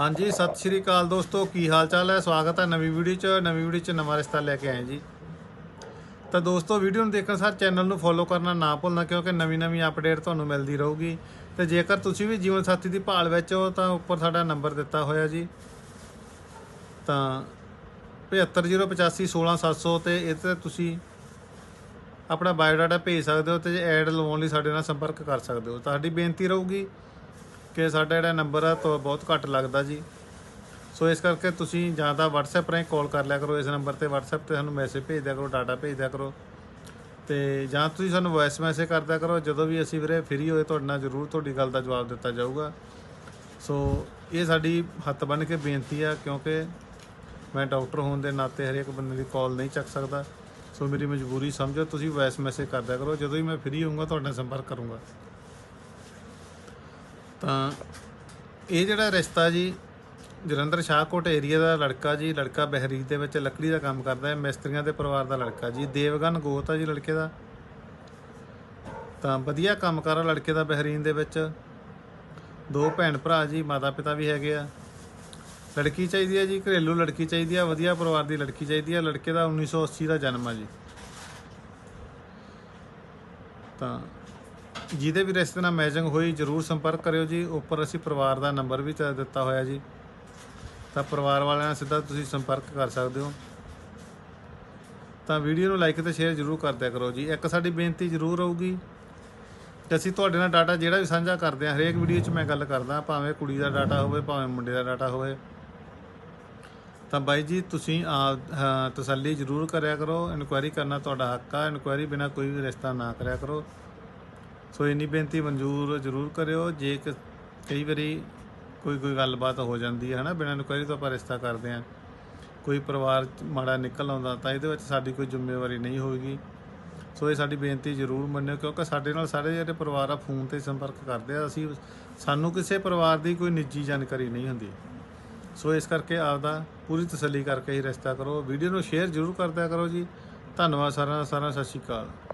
ਹਾਂਜੀ, ਸਤਿ ਸ਼੍ਰੀ ਅਕਾਲ ਦੋਸਤੋ, ਕੀ ਹਾਲ ਚਾਲ ਹੈ? ਸਵਾਗਤ ਹੈ ਨਵੀਂ ਵੀਡੀਓ 'ਚ, ਨਵੀਂ ਵੀਡੀਓ 'ਚ ਨਵਾਂ ਰਿਸ਼ਤਾ ਲੈ ਕੇ ਆਏ ਜੀ। ਤਾਂ ਦੋਸਤੋ, ਵੀਡੀਓ ਨੂੰ ਦੇਖਣ ਸਾਰ ਚੈਨਲ ਨੂੰ ਫੋਲੋ ਕਰਨਾ ਨਾ ਭੁੱਲਣਾ, ਕਿਉਂਕਿ ਨਵੀਂ ਨਵੀਂ ਅਪਡੇਟ ਤੁਹਾਨੂੰ ਮਿਲਦੀ ਰਹੂਗੀ। ਤੇ ਜੇਕਰ ਤੁਸੀਂ ਵੀ ਜੀਵਨ ਸਾਥੀ ਦੀ ਭਾਲ ਵਿੱਚ ਹੋ, ਤਾਂ ਉੱਪਰ ਸਾਡਾ ਨੰਬਰ ਦਿੱਤਾ ਹੋਇਆ ਜੀ। ਤਾਂ 7508516700 ਤੇ ਇਹ ਤੇ ਤੁਸੀਂ ਆਪਣਾ ਬਾਇਓਡਾਟਾ ਭੇਜ ਸਕਦੇ ਹੋ ਤੇ ਐਡ ਲਵਾਉਣ ਲਈ ਸਾਡੇ ਨਾਲ ਸੰਪਰਕ ਕਰ ਸਕਦੇ ਹੋ। ਤੁਹਾਡੀ ਬੇਨਤੀ ਰਹੂਗੀ ਕਿ ਸਾਡਾ ਜਿਹੜਾ ਨੰਬਰ ਆ ਤੋਂ ਬਹੁਤ ਘੱਟ ਲੱਗਦਾ ਜੀ। ਸੋ ਇਸ ਕਰਕੇ ਤੁਸੀਂ ਜਾਂ ਤਾਂ WhatsApp ਰਾਹੀਂ ਕਾਲ ਕਰ ਲਿਆ ਕਰੋ ਇਸ ਨੰਬਰ ਤੇ WhatsApp ਤੇ ਸਾਨੂੰ ਮੈਸੇਜ ਭੇਜ ਦਿਆ ਕਰੋ ਡਾਟਾ ਭੇਜ ਦਿਆ ਕਰੋ। ਤੇ ਜਾਂ ਤੁਸੀਂ ਸਾਨੂੰ ਵੌਇਸ ਮੈਸੇਜ ਕਰ ਕਰੋ, ਜਦੋਂ ਵੀ ਅਸੀਂ ਵੀਰੇ ਫ੍ਰੀ ਹੋਏ ਤੁਹਾਡੇ ਨਾਲ ਜ਼ਰੂਰ ਤੁਹਾਡੀ ਗੱਲ ਦਾ ਜਵਾਬ ਦਿੱਤਾ ਜਾਊਗਾ। ਸੋ ਇਹ ਸਾਡੀ ਹੱਥ ਬੰਨ੍ਹ ਕੇ ਬੇਨਤੀ ਆ, ਕਿਉਂਕਿ ਮੈਂ ਡਾਕਟਰ ਹੋਣ ਦੇ ਨਾਤੇ ਹਰੇਕ ਬੰਦੇ ਦੀ ਕਾਲ ਨਹੀਂ ਚੱਕ ਸਕਦਾ। ਸੋ ਮੇਰੀ ਮਜਬੂਰੀ ਸਮਝੋ, ਤੁਸੀਂ ਵੌਇਸ ਮੈਸੇਜ ਕਰ ਕਰੋ, ਜਦੋਂ ਹੀ ਮੈਂ ਫ੍ਰੀ ਹੋਊਂਗਾ, ਤੁਹਾਡੇ ਨਾਲ ਸੰਪਰਕ ਕਰੂੰਗਾ। ਤਾਂ ਇਹ ਜਿਹੜਾ ਰਿਸ਼ਤਾ ਜੀ, ਜਲੰਧਰ ਸ਼ਾਹਕੋਟ ਏਰੀਆ ਦਾ ਲੜਕਾ ਜੀ, ਲੜਕਾ ਬਹਿਰੀਨ ਦੇ ਵਿੱਚ ਲੱਕੜੀ ਦਾ ਕੰਮ ਕਰਦਾ ਹੈ, ਮਿਸਤਰੀਆਂ ਦੇ ਪਰਿਵਾਰ ਦਾ ਲੜਕਾ ਜੀ, ਦੇਵਗਨ ਗੋਤ ਆ ਜੀ ਲੜਕੇ ਦਾ। ਤਾਂ ਵਧੀਆ ਕੰਮ ਕਰ ਲੜਕੇ ਦਾ ਬਹਿਰੀਨ ਦੇ ਵਿੱਚ। ਦੋ ਭੈਣ ਭਰਾ ਜੀ ਮਾਤਾ ਪਿਤਾ ਵੀ ਹੈਗੇ ਆ। ਲੜਕੀ ਚਾਹੀਦੀ ਹੈ ਜੀ, ਘਰੇਲੂ ਲੜਕੀ ਚਾਹੀਦੀ ਆ, ਵਧੀਆ ਪਰਿਵਾਰ ਦੀ ਲੜਕੀ ਚਾਹੀਦੀ ਆ। ਲੜਕੇ ਦਾ 1980 ਦਾ ਜਨਮ ਆ ਜੀ। ਤਾਂ ਜਿਹਦੇ ਵੀ ਰਿਸ਼ਤੇ ਨਾਲ ਮੈਚਿੰਗ ਹੋਈ, ਜਰੂਰ ਸੰਪਰਕ ਕਰਿਓ ਜੀ। ਉੱਪਰ ਅਸੀਂ ਪਰਿਵਾਰ ਦਾ ਨੰਬਰ ਵੀ ਦਿੱਤਾ ਹੋਇਆ ਜੀ। ਤਾਂ ਪਰਿਵਾਰ ਵਾਲਿਆਂ ਨਾਲ ਸਿੱਧਾ ਤੁਸੀਂ ਸੰਪਰਕ ਕਰ ਸਕਦੇ ਹੋ। ਤਾਂ ਵੀਡੀਓ ਨੂੰ ਲਾਈਕ ਤੇ ਸ਼ੇਅਰ ਜਰੂਰ ਕਰ ਦਿਆ ਕਰੋ ਜੀ। ਇੱਕ ਸਾਡੀ ਬੇਨਤੀ ਜਰੂਰ ਰਹੂਗੀ ਕਿ ਅਸੀਂ ਤੁਹਾਡੇ ਨਾਲ ਡਾਟਾ ਜਿਹੜਾ ਵੀ ਸਾਂਝਾ ਕਰਦੇ ਹਾਂ, ਹਰੇਕ ਵੀਡੀਓ 'ਚ ਮੈਂ ਗੱਲ ਕਰਦਾ ਭਾਵੇਂ ਕੁੜੀ ਦਾ ਡਾਟਾ ਹੋਵੇ, ਭਾਵੇਂ ਮੁੰਡੇ ਦਾ ਡਾਟਾ ਹੋਵੇ। ਤਾਂ ਬਾਈ ਜੀ, ਤੁਸੀਂ ਆਪ ਤਸੱਲੀ ਜਰੂਰ ਕਰਿਆ ਕਰੋ। ਇਨਕੁਆਇਰੀ ਕਰਨਾ ਤੁਹਾਡਾ ਹੱਕ ਆ। ਇਨਕੁਆਇਰੀ ਬਿਨਾ ਕੋਈ ਵੀ ਰਿਸ਼ਤਾ ਨਾ ਕਰਿਆ ਕਰੋ। ਸੋ ਇੰਨੀ ਬੇਨਤੀ ਮਨਜ਼ੂਰ ਜ਼ਰੂਰ ਕਰਿਓ, ਜੇ ਕਈ ਵਾਰੀ ਕੋਈ ਕੋਈ ਗੱਲਬਾਤ ਹੋ ਜਾਂਦੀ ਹੈ, ਹਨਾ, ਬਿਨਾਂ ਇਨਕੁਆਇਰੀ ਤੋਂ ਆਪਾਂ ਰਿਸ਼ਤਾ ਕਰਦੇ ਹਾਂ। ਕੋਈ ਪਰਿਵਾਰ ਮਾੜਾ ਨਿਕਲ ਆਉਂਦਾ, ਤਾਂ ਇਹਦੇ ਵਿੱਚ ਸਾਡੀ ਕੋਈ ਜ਼ਿੰਮੇਵਾਰੀ ਨਹੀਂ ਹੋਏਗੀ। ਸੋ ਇਹ ਸਾਡੀ ਬੇਨਤੀ ਜ਼ਰੂਰ ਮੰਨਿਓ, ਕਿਉਂਕਿ ਸਾਡੇ ਨਾਲ ਸਾਰੇ ਜਿਹੜੇ ਪਰਿਵਾਰ ਆ, ਫੋਨ ਤੇ ਸੰਪਰਕ ਕਰਦੇ ਆ। ਅਸੀਂ ਸਾਨੂੰ ਕਿਸੇ ਪਰਿਵਾਰ ਦੀ ਕੋਈ ਨਿੱਜੀ ਜਾਣਕਾਰੀ ਨਹੀਂ ਹੁੰਦੀ। ਸੋ ਇਸ ਕਰਕੇ ਆਪਦਾ ਪੂਰੀ ਤਸੱਲੀ ਕਰਕੇ ਹੀ ਰਿਸ਼ਤਾ ਕਰੋ। ਵੀਡੀਓ ਨੂੰ ਸ਼ੇਅਰ ਜ਼ਰੂਰ ਕਰਦਿਆ ਕਰੋ ਜੀ। ਧੰਨਵਾਦ ਸਾਰਿਆਂ ਦਾ, ਸਾਰਿਆਂ ਸਤਿ ਸ਼੍ਰੀ ਅਕਾਲ।